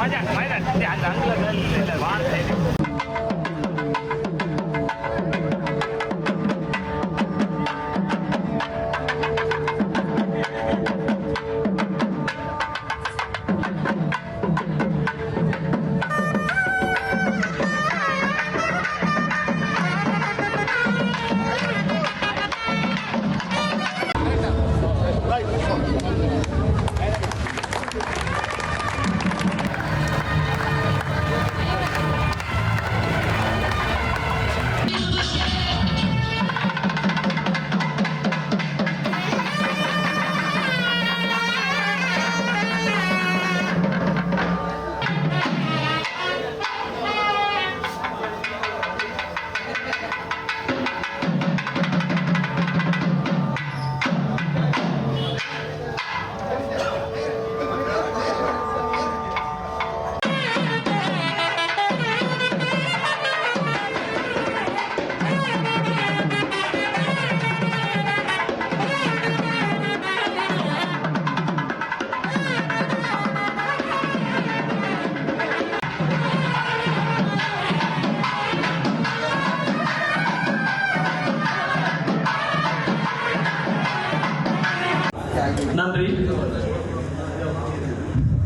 மஜா மஜா அந்த அந்த அந்த நன்றி.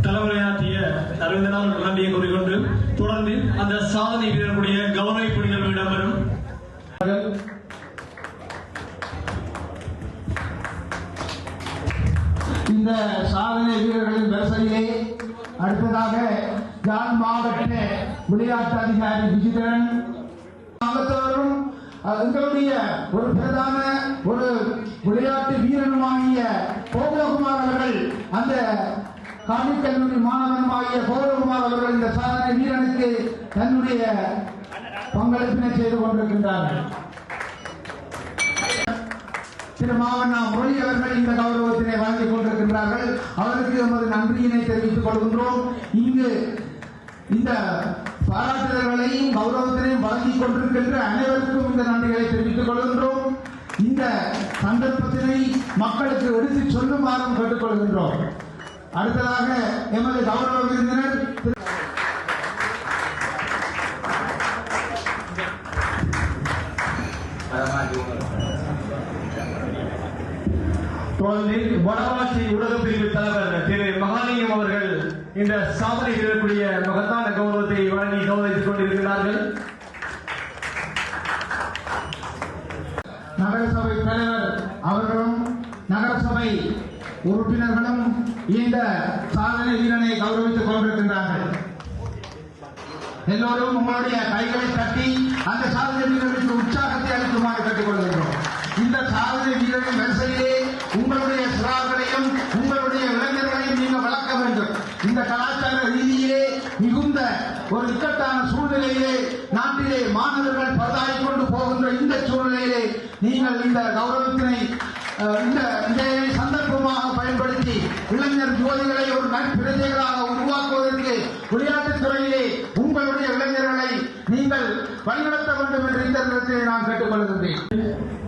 தலைமுறையாற்றிய அரவிந்தனால் நன்றியை கூறிக்கொண்டு தொடர்ந்து அந்த சாதனை வீரர்களுடைய கௌரவிப்பு நிகழ்வு இடம்பெறும். இந்த சாதனை வீரர்களின் வரிசையிலே அடுத்ததாக ஜான் மாவட்ட விளையாட்டு அதிகாரி விஜிதன் அங்கத்தவரும் எங்களுடைய ஒரு பிரதான ஒரு விளையாட்டு வீரனுமாகிய கோகுலகுமார் அவர்கள் அந்த காணிக்கல்லூரி மாணவனுமாகிய கோகுலகுமார் அவர்கள் இந்த சாதனை வீரனுக்கு தன்னுடைய பங்களிப்பினை செய்து கொண்டிருக்கின்றார்கள். திரு மாவண்ணா மொழி அவர்கள் இந்த கௌரவத்தினை வழங்கிக் கொண்டிருக்கின்றார்கள். அவருக்கு எமது நன்றியினை தெரிவித்துக் கொள்கின்றோம். இங்கு இந்த பாராட்டுதல்களையும் கௌரவத்தினையும் வழங்கிக் கொண்டிருக்கின்ற அனைவருக்கும் இந்த நன்றிகளை தெரிவித்துக் கொள்கின்றோம். இந்த சந்தர்ப்பத்தினை மக்களுக்கு எடுத்துச் சொல்லுமாறும் கேட்டுக்கொள்கின்றோம் அடுத்ததாக எமது கௌரவ விருந்தினர் திரு உலக பிரிவு தலைவர் திரு மகாலிங்கம் அவர்கள் இந்த சாதனை வீரர்களுடைய மகத்தான கௌரவத்தை வழங்கி கௌரவித்துக் கொண்டிருக்கிறார்கள். நகரசபை தலைவர் அவர்களும் நகரசபை உறுப்பினர்களும் இந்த சாதனை வீரனை கௌரவித்துக் கொண்டிருக்கின்றார்கள். எல்லோரும் உங்களுடைய கைகளை தட்டி அந்த சாதனை வீரர்களுக்கு உற்சாகத்தை அளிக்குமாறு கேட்டுக்கொள்கின்றோம் இந்த சாதனை வீரரின் வரிசையிலே உங்களுடைய சிறார்களையும் உங்களுடைய இளைஞர்களையும் நீங்கள் வளர்க்க வேண்டும். இந்த கலாச்சார ரீதியிலே மிகுந்த ஒரு இக்கட்டான சூழ்நிலையிலே நாட்டிலே மாணவர்கள் பரதாய் கொண்டு போகின்ற இந்த சூழ்நிலையிலே நீங்கள் இந்த கௌரவத்தினை இந்த சந்தர்ப்பமாக பயன்படுத்தி இளைஞர் ஜோதிகளை ஒரு நற்பிரஜைகளாக உருவாக்குவதற்கு விளையாட்டுத் துறையிலே உங்களுடைய இளைஞர்களை நீங்கள் வழிநடத்த வேண்டும் என்று இந்த நேரத்தில் நான் கேட்டுக்கொள்கின்றேன்.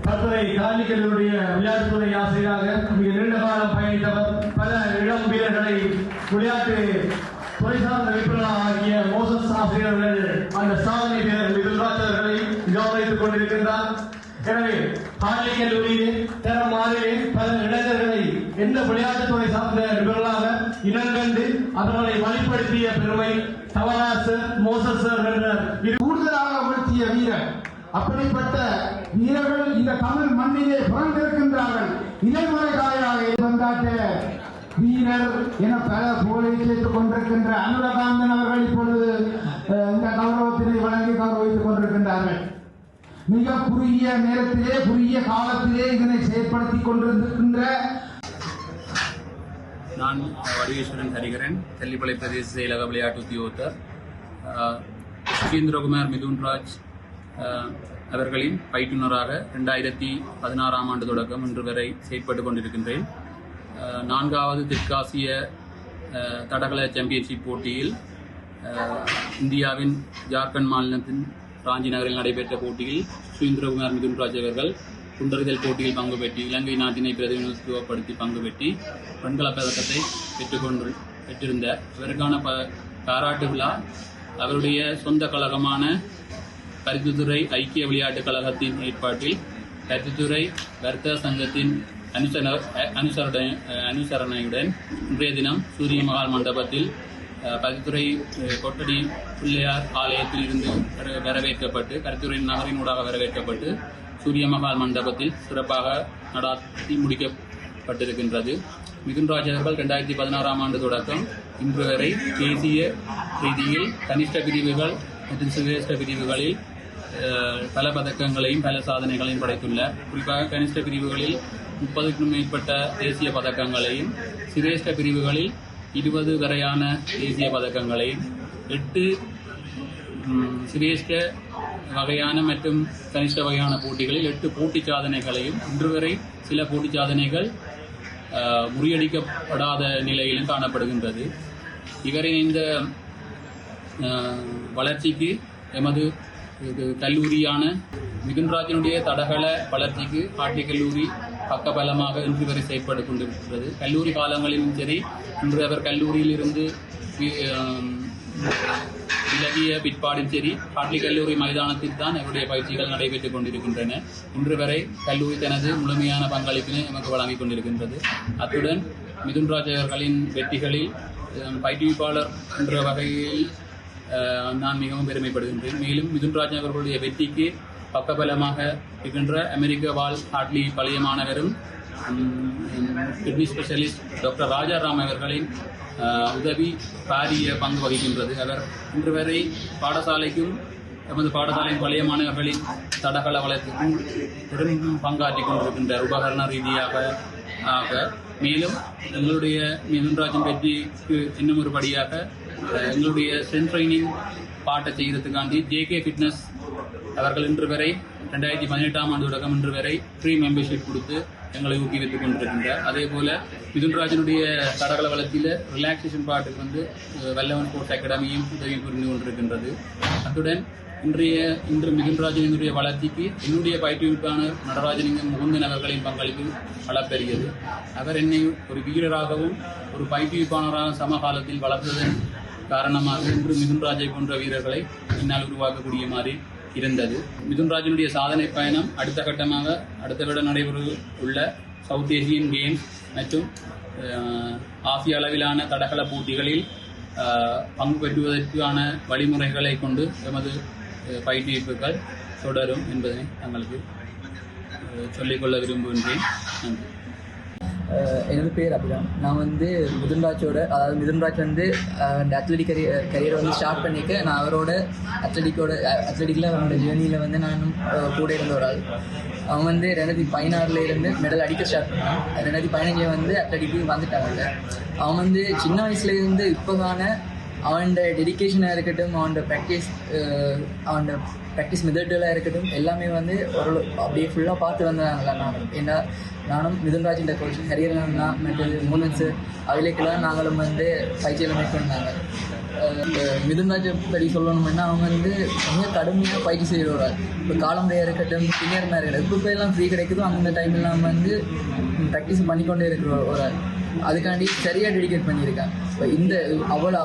பத்துறை காலிக்கல்லுடைய விளையாட்டுத்துறை ஆசிரியராக மிக நீண்ட காலம் பயணித்தவர் பல இளம் வீரர்களை விளையாட்டு துறை சார்ந்த விற்பனர் ஆகிய மோசஸ் ஆசிரியர்கள் அந்த சாதனை வீரர்கள் எதிர்பார்த்தவர்களை கௌரவித்துக் கொண்டிருக்கின்றார். எனவே காலை கல்லூரியிலே தர மாறிலே பல இளைஞர்களை எந்த விளையாட்டுத்துறை சார்ந்த நிபுணர்களாக இனங்கண்டு அவர்களை வழிப்படுத்திய பெருமை தவராசர் மோசஸ் என்ற கூடுதலாக உணர்த்திய வீரர். அப்படிப்பட்ட வீரர்கள் இந்த தமிழ் மண்ணிலே பிறந்திருக்கின்றார்கள். இலைமுறை காயாக வந்தாட்ட வீரர் என பல போலை சேர்த்துக் கொண்டிருக்கின்ற அனுரகாந்தன் அவர்கள் இப்பொழுது இந்த கௌரவத்தினை வழங்கி கௌரவித்துக் கொண்டிருக்கின்றார்கள். மிக குறுகிய நேரத்திலே குறுகிய காலத்திலே இதனை செயற்படுத்திக் கொண்டிருக்கின்ற நான் வடிவேஸ்வரன் ஹரிகரன் தெல்லிப்பளை பிரதேச செயலக விளையாட்டு உத்தியோகத்தர் சுகேந்திரகுமார் மிதுன்ராஜ் அவர்களின் பயிற்றுனராக ரெண்டாயிரத்தி பதினாறாம் ஆண்டு தொடக்கம் இன்று வரை செயற்பட்டு கொண்டிருக்கின்றேன். நான்காவது தெற்காசிய தடகள சாம்பியன்ஷிப் போட்டியில் இந்தியாவின் ஜார்க்கண்ட் மாநிலத்தின் ராஞ்சி நகரில் நடைபெற்ற போட்டியில் சுகேந்திரகுமார் மிதுன்ராஜ் அவர்கள் குண்டறிதல் போட்டியில் பங்கு பெற்றி இலங்கை நாட்டினை பிரதிநிதித்துவப்படுத்தி பங்கு பெற்றி வெண்கல பதக்கத்தை பெற்றுக்கொண்டு பெற்றிருந்தார் இவருக்கான ப பாராட்டு விழா அவருடைய சொந்த கழகமான கருத்துத்துறை ஐக்கிய விளையாட்டுக் கழகத்தின் ஏற்பாட்டில் கருத்துத்துறை வர்த்தக சங்கத்தின் அனுசர அ- அனுசரணை அனுசரணையுடன் இன்றைய தினம் சூரிய மகால் மண்டபத்தில் அஹ், பருத்தித்துறை கொட்டடி பிள்ளையார் ஆலயத்தில் இருந்து வரவேற்கப்பட்டு கருத்துறை நகரினூடாக வரவேற்கப்பட்டு சூரிய மகால் மண்டபத்தில் சிறப்பாக நடாத்தி முடிக்கப்பட்டிருக்கின்றது. மிதுன் அவர்கள் ரெண்டாயிரத்தி பதினாறாம் ஆண்டு தொடக்கம். இன்று வரை தேசிய ரீதியில் கனிஷ்ட பிரிவுகள் மற்றும் சிரேஷ்ட பிரிவுகளில் பல பதக்கங்களையும் பல சாதனைகளையும் படைத்துள்ளார் குறிப்பாக கனிஷ்ட பிரிவுகளில் முப்பதுக்கும் மேற்பட்ட தேசிய பதக்கங்களையும் சிரேஷ்ட பிரிவுகளில் இருபது வரையான தேசிய பதக்கங்களையும் எட்டு சிரேஷ்ட வகையான மற்றும் கனிஷ்ட வகையான போட்டிகளில் எட்டு போட்டி சாதனைகளையும் இன்று வரை சில போட்டி சாதனைகள் முறியடிக்கப்படாத நிலையிலும் காணப்படுகின்றது. இவரின் இந்த வளர்ச்சிக்கு எமது இது கல்லூரியான மிகுன்ராஜனுடைய தடகள வளர்ச்சிக்கு பாட்டிய கல்லூரி பக்கபலமாக இன்று வரை செயற்பட்டு கொண்டிருக்கிறது. கல்லூரி காலங்களிலும் சரி இன்று அவர் கல்லூரியில் இலகிய பிற்பாடும் சரி பாட்லி கல்லூரி மைதானத்தில் தான் அவருடைய பயிற்சிகள் நடைபெற்றுக் கொண்டிருக்கின்றன. இன்று வரை கல்லூரி தனது முழுமையான பங்களிப்பினை நமக்கு வழங்கிக் கொண்டிருக்கின்றது. அத்துடன் மிதுன்ராஜ் அவர்களின் வெற்றிகளில் பயிற்றுவிப்பாளர் என்ற வகையில் நான் மிகவும் பெருமைப்படுகின்றேன். மேலும் மிதுன்ராஜ் அவர்களுடைய வெற்றிக்கு பக்கபலமாக இருக்கின்ற அமெரிக்க வாழ் ஹாட்லி பழைய மாணவரும் கிட்னி ஸ்பெஷலிஸ்ட் டாக்டர் ராஜாராம் அவர்களின் உதவி பாரிய பங்கு வகிக்கின்றது. அவர் இன்று வரை பாடசாலைக்கும் எமது பாடசாலையின் பழைய மாணவர்களின் தடகள வளர்ச்சிக்கும் பெரும் பங்காற்றி கொண்டிருக்கின்ற உபகரண ரீதியாக ஆக மேலும் எங்களுடைய மிதுன்ராஜன் வெற்றிக்கு இன்னும் ஒரு படியாக எங்களுடைய ஸ்ட்ரென்த் ட்ரைனிங் பாட்டை செய்கிறதுக்காண்டி ஜேகே ஃபிட்னஸ் அவர்கள் இன்று வரை ரெண்டாயிரத்தி பதினெட்டாம் ஆண்டு தொடக்கம் இன்று வரை ஃப்ரீ மெம்பர்ஷிப் கொடுத்து எங்களை ஊக்குவித்துக் கொண்டிருக்கின்றார். அதே போல மிதுன்ராஜனுடைய தடகள வளர்ச்சியில் ரிலாக்ஸேஷன் பாட்டுக்கு வந்து வல்லவன் ஸ்போர்ட்ஸ் அகாடமியும் உதவி புரிந்து கொண்டிருக்கின்றது. அத்துடன் இன்றைய இன்று மிதுன்ராஜனுடைய வளர்ச்சிக்கு என்னுடைய பயிற்றுவிப்பான நடராஜலிங்கம் முகுந்தன் அவர்களின் பங்களிப்பு அளப்பெரியது அவர் என்னை ஒரு வீரராகவும் ஒரு பயிற்றுவிப்பாளராக சமகாலத்தில் வளர்த்ததன் காரணமாக இன்று மிதுன்ராஜை போன்ற வீரர்களை என்னால் உருவாக்கக்கூடிய மாதிரி இருந்தது. மிதுன்ராஜனுடைய சாதனை பயணம் அடுத்த கட்டமாக அடுத்த விட நடைபெற உள்ள சவுத் ஏசியன் கேம்ஸ் மற்றும் ஆசிய அளவிலான தடகள போட்டிகளில் பங்கு பெற்றுவதற்கான வழிமுறைகளை கொண்டு எமது பயிற்றுவிப்புகள் தொடரும் என்பதை தங்களுக்கு சொல்லிக்கொள்ள விரும்புகின்றேன். நன்றி. எனது பேர் அபிராம். நான் வந்து மிதுன்ராஜோட அதாவது மிதுன்ராஜ் வந்து அந்த அத்லெட்டிக் கரியர் கரியரை வந்து ஸ்டார்ட் பண்ணிக்க நான் அவரோட அத்லெட்டிக்கோட அத்லெட்டிக்கில் அவனோட ஜேர்னியில் வந்து நான் கூட இருந்த ஒரு ஆள். அவன் வந்து ரெண்டாயிரத்தி பதினாறுலேருந்து மெடல் அடிக்க ஸ்டார்ட் பண்ணான் ரெண்டாயிரத்தி பதினஞ்சில் வந்து அத்லெட்டிக்கு வந்துட்டாங்க. அவன் வந்து சின்ன வயசுலேருந்து இப்போதான அவனோட டெடிகேஷனாக இருக்கட்டும் அவனோட ப்ராக்டிஸ் அவனோட ப்ராக்டிஸ் மெத்தடெல்லாம் இருக்கட்டும் எல்லாமே வந்து ஒரு அப்படியே ஃபுல்லாக பார்த்து வந்தாங்களா நான் ஏன்னா நானும் மிதுன்ராஜ் இந்த ஹரியரன் தான் மற்றது மூலன் சார் நாங்களும் வந்து பயிற்சியில் மேற்கொண்டாங்க அஹ் மிதுன்ராஜை பற்றி சொல்லணும்னா அவங்க வந்து மிக கடுமையாக பயிற்சி செய்கிறவர்கள் இப்போ காலம்பையாக இருக்கட்டும் பின்னேறமாக இருக்கட்டும் இப்போ எல்லாம் ஃப்ரீ கிடைக்குதோ அந்த டைமில் நம்ம வந்து ப்ராக்டிஸ் பண்ணிக்கொண்டே இருக்கிற ஒரு அதுக்காண்டி சரியாக டெடிகேட் பண்ணியிருக்கேன் இப்போ இந்த அவ்வளோ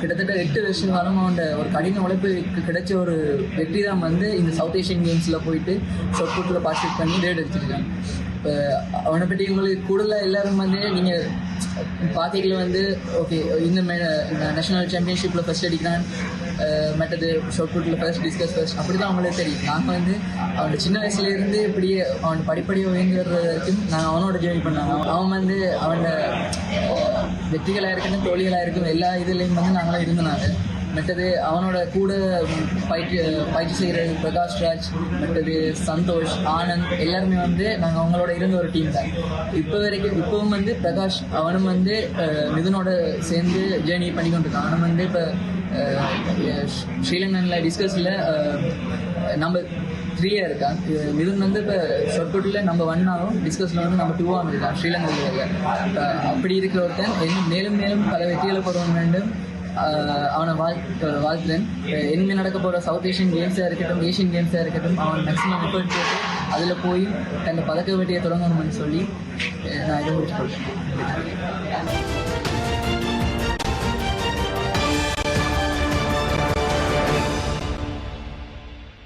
கிட்டத்தட்ட எட்டு வருஷம் காலம் ஒரு கடின உழைப்புக்கு கிடைச்ச ஒரு வெற்றி தான் வந்து இந்த சவுத் ஏஷியன் கேம்ஸில் போயிட்டு சொற்பூட்டில் பார்ட்டிசிபேட் பண்ணி ரேட் எடுத்துருக்காங்க இப்போ அவனை பற்றி உங்களுக்கு கூடுதலாக எல்லாரும் வந்து நீங்கள் பார்த்தீங்களா வந்து ஓகே இந்த மே நேஷனல் சாம்பியன்ஷிப்பில் ஃபஸ்ட் அடிக்கிறான். மற்றது ஷார்ட் புட்டில் ஃபர்ஸ்ட் டிஸ்கஸ் ஃபர்ஸ்ட் அப்படி தான் அவங்களுக்கு தெரியும். நாங்கள் வந்து அவனோட சின்ன வயசுலேருந்து இப்படியே அவன் படிப்படியாக உயர்ந்துறது வரைக்கும் நான் அவனோட ஜேர்னி பண்ணாங்க அவன் வந்து அவனோட வெற்றிகளாக இருக்கட்டும் தோழிகளாக இருக்கட்டும் எல்லா இதுலேயும் வந்து நாங்களாம் இருந்தனாங்க மற்றது அவனோட கூட பயிற்சி பயிற்சி செய்கிற பிரகாஷ் ராஜ் மற்றது சந்தோஷ் ஆனந்த் எல்லாருமே வந்து நாங்கள் அவங்களோட இருந்த ஒரு டீம் தான். இப்போ வரைக்கும் இப்போவும் வந்து பிரகாஷ் அவனும் வந்து அஹ், மிதுனோட சேர்ந்து ஜேர்னி பண்ணி கொண்டிருக்கான். அவனும் வந்து இப்போ ஸ்ரீலங்கனில் டிஸ்கஸில் நம்ம த்ரீயாக இருக்கான். மிதுன் வந்து இப்போ ஷார்ட்புட்டில் நம்ம ஒன் ஆகும் டிஸ்கஸில் வந்து நம்ம டூவாக வந்திருக்கான் ஸ்ரீலங்கா அப்படி இருக்கிற ஒருத்தன் இன்னும் மேலும் மேலும் பல வெற்றிகளை பெறுவான் வேண்டும். அவனை வாழ்த்து வாழ்த்துறேன். இனிமேல் நடக்க போகிற சவுத் ஏஷியன் கேம்ஸாக இருக்கட்டும் ஏஷியன் கேம்ஸாக இருக்கட்டும் அவன் மேக்ஸிமம் எஃபர்ட் போட்டு அதில் போய் தன்னை பதக்க வேட்டியை தொடங்கணும்னு சொல்லி நான் இதை முடிச்சு